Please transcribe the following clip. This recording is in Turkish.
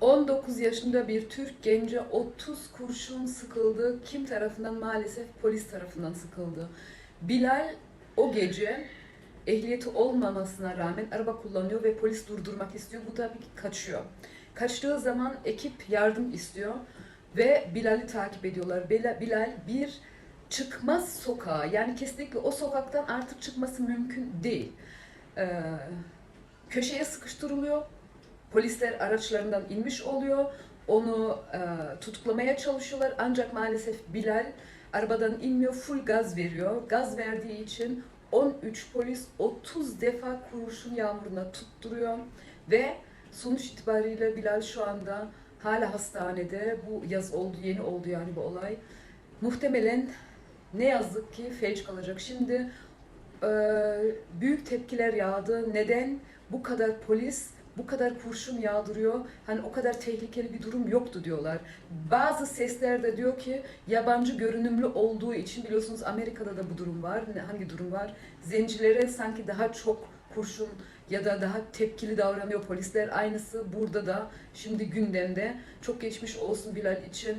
19 yaşında bir Türk gence 30 kurşun sıkıldı. Kim tarafından? Maalesef polis tarafından sıkıldı. Bilal o gece ehliyeti olmamasına rağmen araba kullanıyor ve polis durdurmak istiyor. Bu tabii ki kaçıyor. Kaçtığı zaman ekip yardım istiyor ve Bilal'i takip ediyorlar. Bila- Bilal bir çıkmaz sokağa yani kesinlikle o sokaktan artık çıkması mümkün değil. Ee, köşeye sıkıştırılıyor. Polisler araçlarından inmiş oluyor. Onu e, tutuklamaya çalışıyorlar ancak maalesef Bilal arabadan inmiyor, full gaz veriyor. Gaz verdiği için 13 polis 30 defa kurşun yağmuruna tutturuyor ve sonuç itibariyle Bilal şu anda hala hastanede. Bu yaz oldu, yeni oldu yani bu olay. Muhtemelen ne yazık ki felç kalacak. Şimdi e, büyük tepkiler yağdı. Neden bu kadar polis bu kadar kurşun yağdırıyor? Hani o kadar tehlikeli bir durum yoktu diyorlar. Bazı sesler de diyor ki yabancı görünümlü olduğu için biliyorsunuz Amerika'da da bu durum var. Hangi durum var? Zencilere sanki daha çok kurşun ya da daha tepkili davranıyor polisler. Aynısı burada da şimdi gündemde. Çok geçmiş olsun Bilal için.